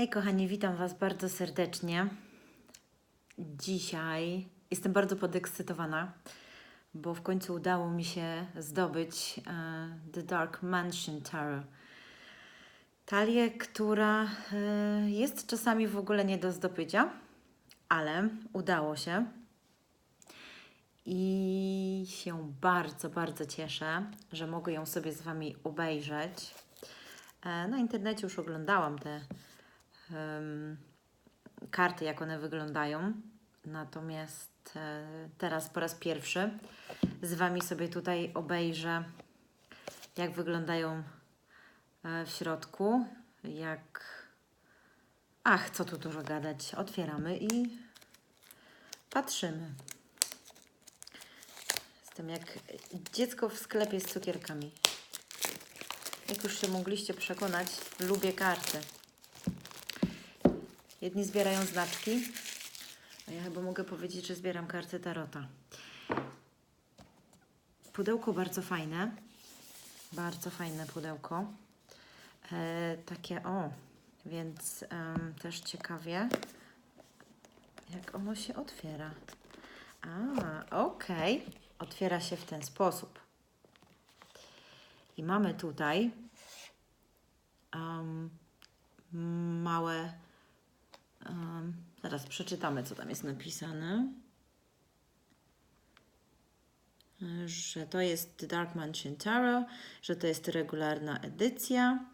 Hej kochani, witam Was bardzo serdecznie. Dzisiaj jestem bardzo podekscytowana, bo w końcu udało mi się zdobyć e, The Dark Mansion Tarot. Talię, która e, jest czasami w ogóle nie do zdobycia, ale udało się. I się bardzo, bardzo cieszę, że mogę ją sobie z Wami obejrzeć. E, Na internecie już oglądałam te karty, jak one wyglądają. Natomiast e, teraz po raz pierwszy z Wami sobie tutaj obejrzę, jak wyglądają e, w środku. Jak. Ach, co tu dużo gadać. Otwieramy i patrzymy. Jestem jak dziecko w sklepie z cukierkami. Jak już się mogliście przekonać, lubię karty. Jedni zbierają znaczki, a ja chyba mogę powiedzieć, że zbieram karty Tarota. Pudełko bardzo fajne. Bardzo fajne pudełko. E, takie o, więc em, też ciekawie, jak ono się otwiera. A, okej. Otwiera się w ten sposób. I mamy tutaj em, małe. Zaraz przeczytamy, co tam jest napisane. Że to jest Dark Mansion Tarot, że to jest regularna edycja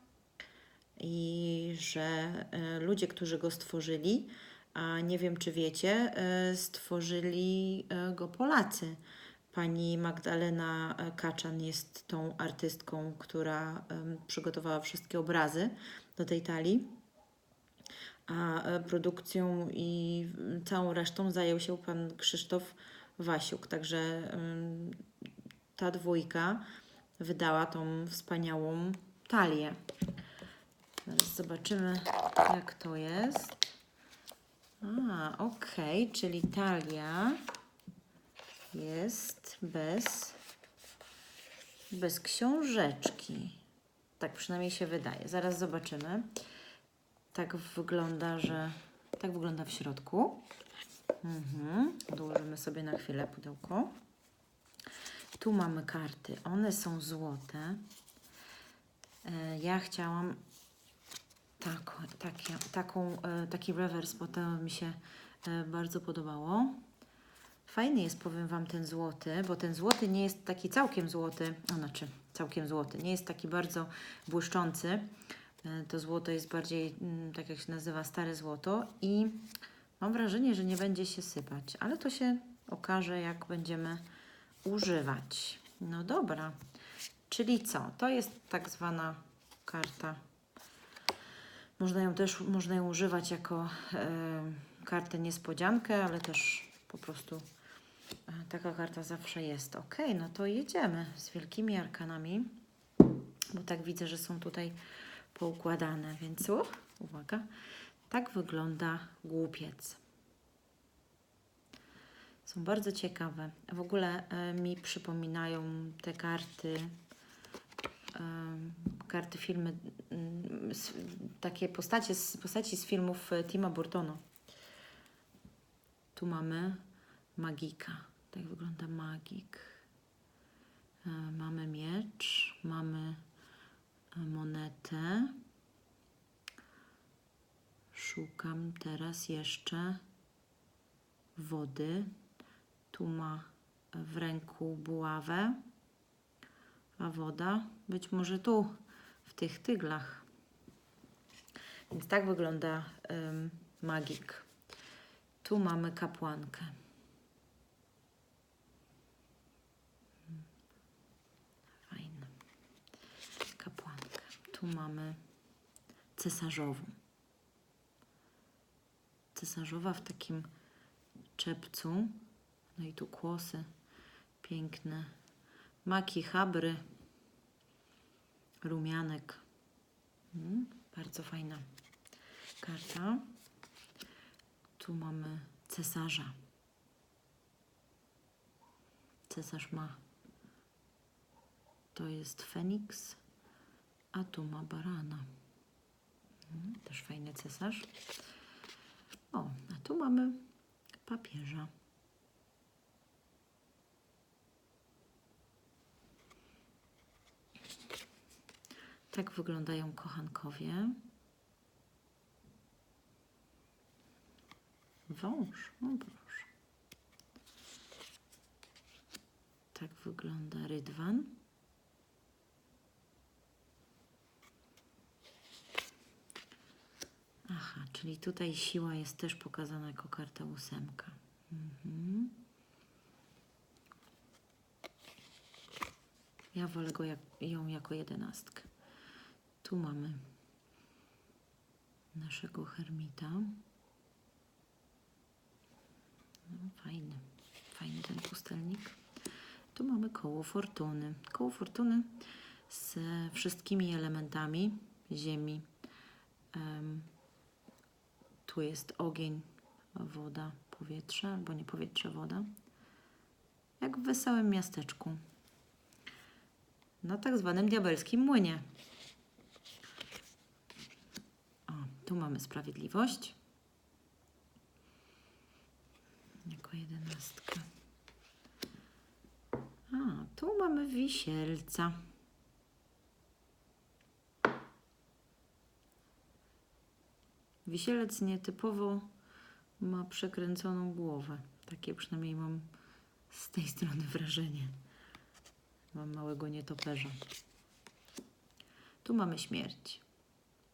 i że e, ludzie, którzy go stworzyli, a nie wiem czy wiecie, e, stworzyli e, go Polacy. Pani Magdalena Kaczan jest tą artystką, która przygotowała wszystkie obrazy do tej talii. A e, produkcją i mm, całą resztą zajął się pan Krzysztof Wasiuk. Także em, ta dwójka wydała tą wspaniałą talię. Zaraz zobaczymy, jak to jest. A, okej, czyli talia jest bez, bez książeczki. Tak przynajmniej się wydaje. Zaraz zobaczymy. Tak wygląda, że tak wygląda w środku. Mhm. Odłożymy sobie na chwilę pudełko. Tu mamy karty. One są złote. E, Ja chciałam tak, takie, taką, e, taki rewers, bo to mi się e, bardzo podobało. Fajny jest, powiem Wam, ten złoty, bo ten złoty nie jest taki całkiem złoty, a znaczy całkiem złoty, nie jest taki bardzo błyszczący. E, To złoto jest bardziej, mm, tak jak się nazywa, stare złoto i mam wrażenie, że nie będzie się sypać, ale to się okaże, jak będziemy używać. No dobra, czyli co? To jest tak zwana karta można ją też można ją używać jako e, kartę niespodziankę, ale też po prostu e, taka karta zawsze jest. Ok, no to jedziemy z wielkimi arkanami, bo tak widzę, że są tutaj poukładane, więc u, uwaga, tak wygląda głupiec. Są bardzo ciekawe. W ogóle e, mi przypominają te karty em, karty, filmy, mm, takie postacie, postaci z filmów e, Tima Burtona. Tu mamy magika. Tak wygląda magik. E, Mamy miecz, mamy e, monetę. Szukam teraz jeszcze wody. Tu ma w ręku buławę a woda być może tu, w tych tyglach. Więc tak wygląda ym, magik. Tu mamy kapłankę. Mm. Fajne. Kapłankę. Tu mamy cesarzową. Cesarzowa w takim czepcu. No i tu kłosy piękne. Maki, chabry, rumianek. Mm, bardzo fajna karta. Tu mamy cesarza. Cesarz ma. To jest Feniks, a tu ma barana. Mm, też fajny cesarz. O, a tu mamy papieża. Tak wyglądają kochankowie. Wąż, o proszę. Tak wygląda rydwan. Czyli tutaj siła jest też pokazana jako karta ósemka. Mhm. Ja wolę go jak, ją jako jedenastkę. Tu mamy naszego hermita. No, fajny, fajny ten pustelnik. Tu mamy koło fortuny. Koło fortuny z wszystkimi elementami ziemi. Em, tu jest ogień, woda, powietrze, albo nie powietrze, woda. Jak w wesołym miasteczku. Na tak zwanym diabelskim młynie. O, tu mamy sprawiedliwość. Jako jedenastkę. A, tu mamy wisielca. Wisielec nietypowo ma przekręconą głowę. Takie przynajmniej mam z tej strony wrażenie. Mam małego nietoperza. Tu mamy śmierć.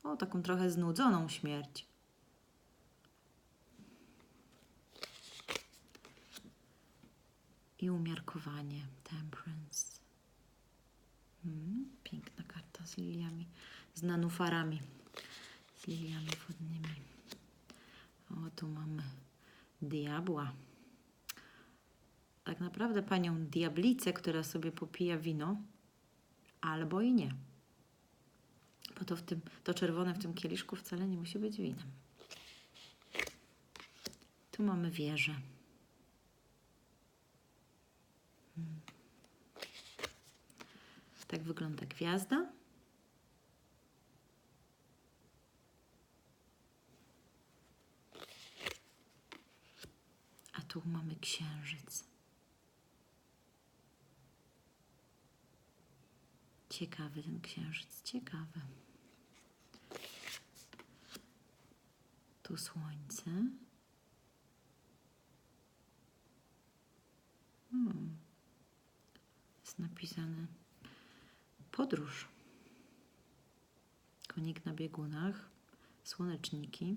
O, taką trochę znudzoną śmierć. I umiarkowanie. Temperance. Mm, piękna karta z liliami, z nanufarami, liliami wodnymi. O, tu mamy diabła. Tak naprawdę panią diablicę, która sobie popija wino, albo i nie. Bo to, w tym, to czerwone w tym kieliszku wcale nie musi być winem. Tu mamy wieżę. Hmm. Tak wygląda gwiazda. A tu mamy księżyc. Ciekawy ten księżyc, ciekawy. Tu słońce. Hmm. Jest napisane podróż. Konik na biegunach, słoneczniki.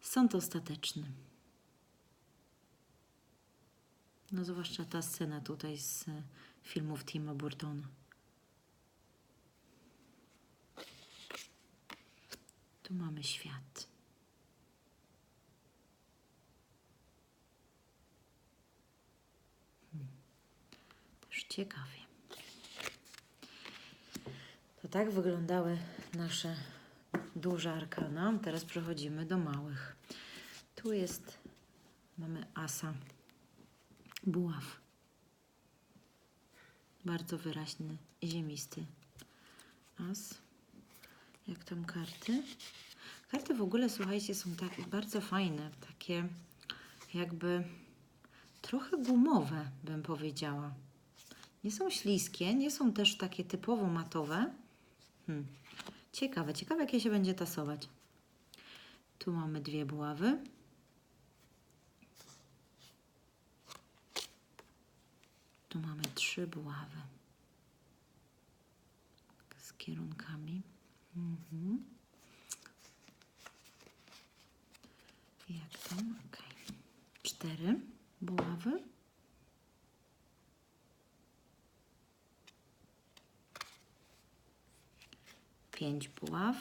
Sąd ostateczny. No zwłaszcza ta scena tutaj z e, filmów Tima Burtona. Tu mamy świat. Hmm. Też ciekawie. To tak wyglądały nasze duże arkana. Teraz przechodzimy do małych. Tu jest, mamy asa buław. Bardzo wyraźny, ziemisty as. Jak tam karty? Karty w ogóle, słuchajcie, są takie bardzo fajne, takie jakby trochę gumowe, bym powiedziała. Nie są śliskie, nie są też takie typowo matowe. Hmm. Ciekawe, ciekawe, jakie się będzie tasować. Tu mamy dwie buławy. Tu mamy trzy buławy z kierunkami. Mhm. Jak tam? Ok. Cztery buławy. Pięć buław.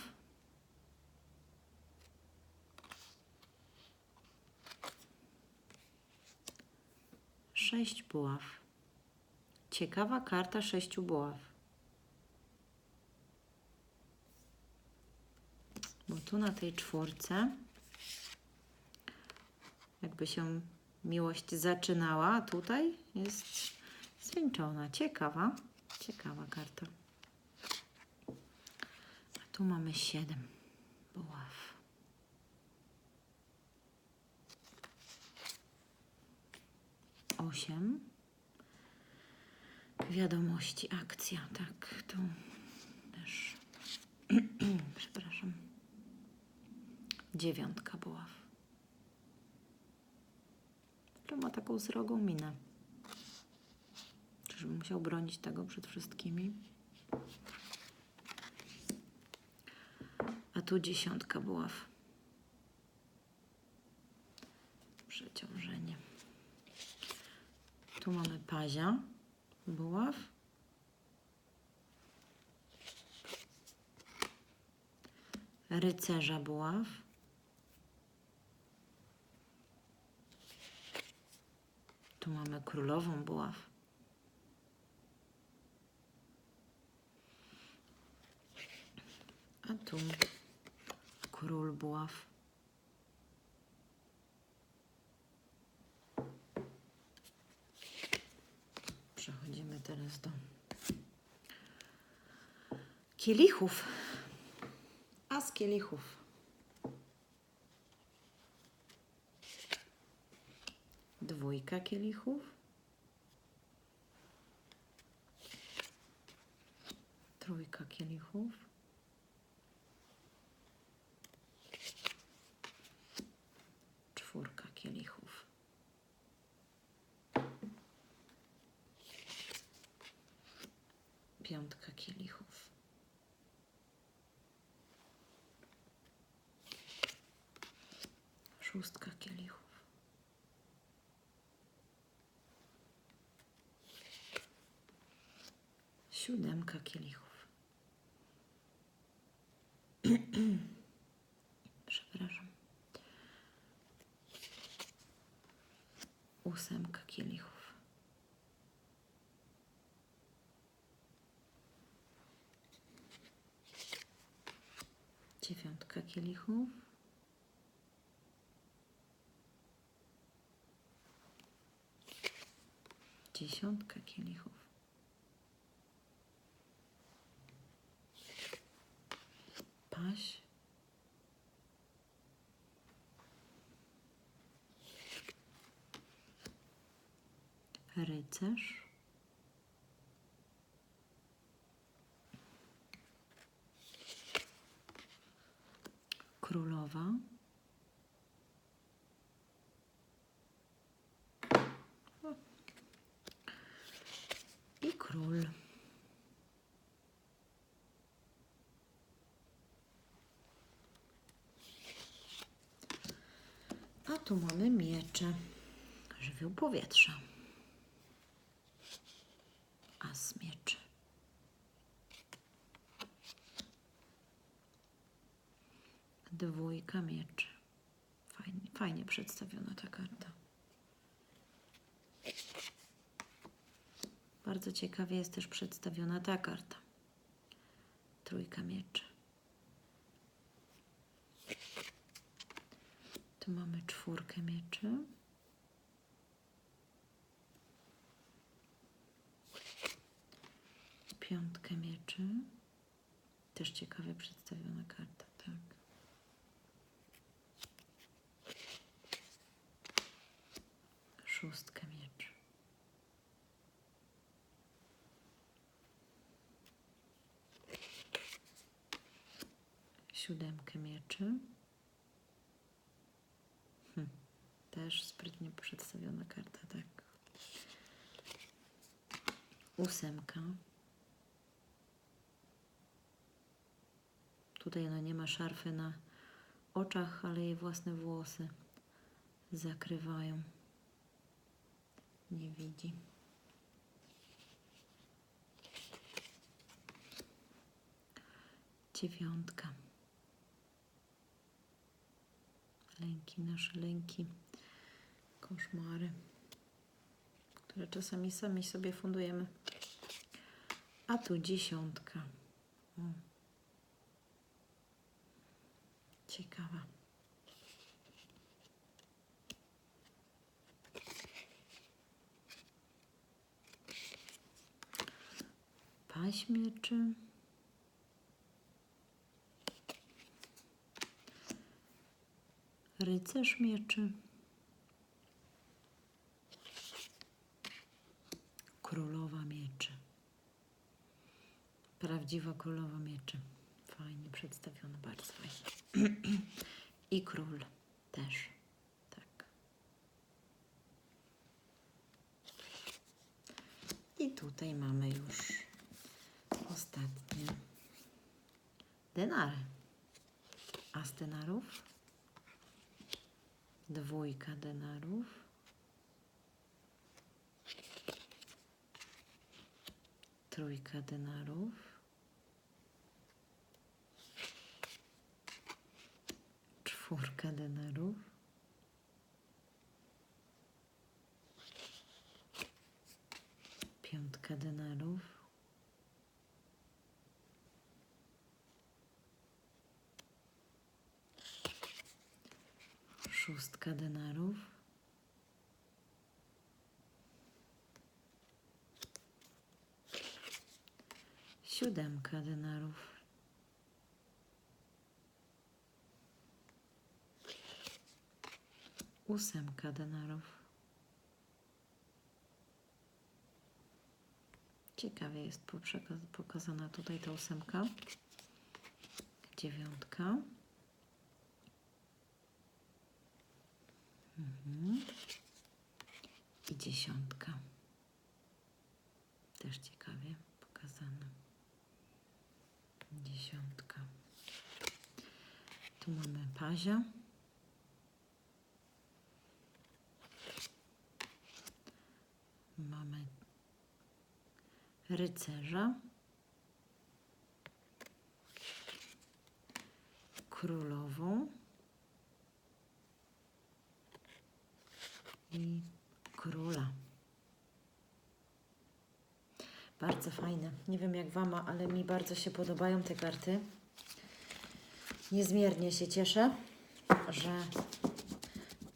Sześć buław. Ciekawa karta sześciu buław. Bo tu na tej czwórce jakby się miłość zaczynała, a tutaj jest zwieńczona. Ciekawa, ciekawa karta. Tu mamy siedem buław. Osiem. Wiadomości, akcja, tak, tu też. Przepraszam. Dziewiątka buław. Tu ma taką srogą minę. Czyżby musiał bronić tego przed wszystkimi? Tu dziesiątka buław. Przeciążenie. Tu mamy pazia buław. Rycerza buław. Tu mamy królową buław. A tu król buław. Przechodzimy teraz do kielichów. A z kielichów. Dwójka kielichów. Trójka kielichów. Czwórka kielichów. Piątka kielichów. Szóstka kielichów. Siódemka kielichów. Przepraszam. Ósemka kielichów. Dziewiątka kielichów. Dziesiątka kielichów. Paź. Rycerz. Królowa. I król. A tu mamy miecze. Żywioł powietrza. As mieczy. Dwójka mieczy. Fajnie, fajnie przedstawiona ta karta. Bardzo ciekawie jest też przedstawiona ta karta. Trójka mieczy. Tu mamy czwórkę mieczy. Piątkę mieczy. Też ciekawie przedstawiona karta, tak. Szóstkę mieczy. Siódemkę mieczy. Hm. Też sprytnie przedstawiona karta, tak. Ósemka. Tutaj ona nie ma szarfy na oczach, ale jej własne włosy zakrywają. Nie widzi. Dziewiątka. Lęki, nasze lęki, koszmary, które czasami sami sobie fundujemy. A tu dziesiątka. O. Ciekawa. Paź mieczy. Rycerz mieczy. Królowa mieczy. Prawdziwa królowa mieczy. Fajnie przedstawiona, bardzo fajnie. I król też. Tak. I tutaj mamy już ostatnie denary. A z denarów? Dwójka denarów. Trójka denarów. Czwórka denarów. Piątka denarów. Szóstka denarów. Siódemka denarów. Ósemka denarów. Ciekawie jest pokazana tutaj ta ósemka. Dziewiątka. Mhm. I dziesiątka. Też ciekawie pokazana. Dziesiątka. Tu mamy pazia. Mamy rycerza. Królową. i króla. Bardzo fajne. Nie wiem jak Wam, ale mi bardzo się podobają te karty. Niezmiernie się cieszę, że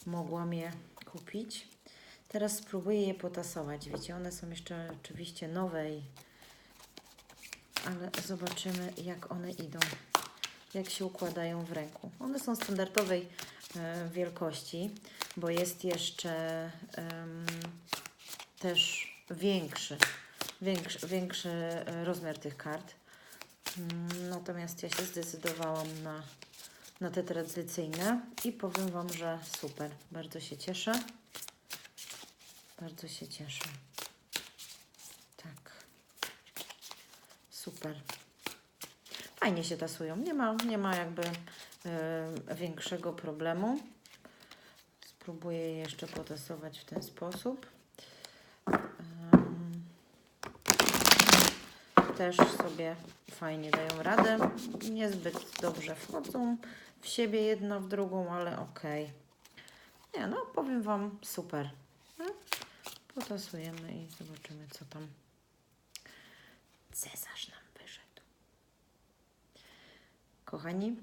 mogłam je kupić. Teraz spróbuję je potasować. Wiecie, one są jeszcze oczywiście nowe, i... ale zobaczymy jak one idą, jak się układają w ręku. One są standardowej e, wielkości, bo jest jeszcze em, też większy, większy, większy e, rozmiar tych kart. Mm, Natomiast ja się zdecydowałam na, na te tradycyjne i powiem Wam, że super. Bardzo się cieszę. Bardzo się cieszę. Tak. Super. Fajnie się tasują. Nie ma, nie ma jakby e, większego problemu. Spróbuję je jeszcze potasować w ten sposób. Też sobie fajnie dają radę. Niezbyt dobrze wchodzą w siebie jedna w drugą, ale okej. Nie no, powiem Wam super. No, Potasujemy i zobaczymy co tam Cezarz nam wyszedł. Kochani,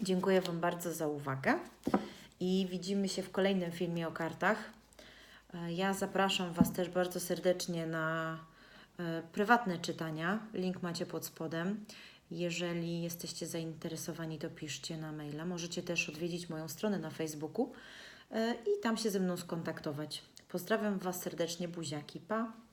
dziękuję Wam bardzo za uwagę i widzimy się w kolejnym filmie o kartach. E, Ja zapraszam Was też bardzo serdecznie na e, prywatne czytania. Link macie pod spodem. Jeżeli jesteście zainteresowani, to piszcie na maila. Możecie też odwiedzić moją stronę na Facebooku e, i tam się ze mną skontaktować. Pozdrawiam Was serdecznie, buziaki, pa!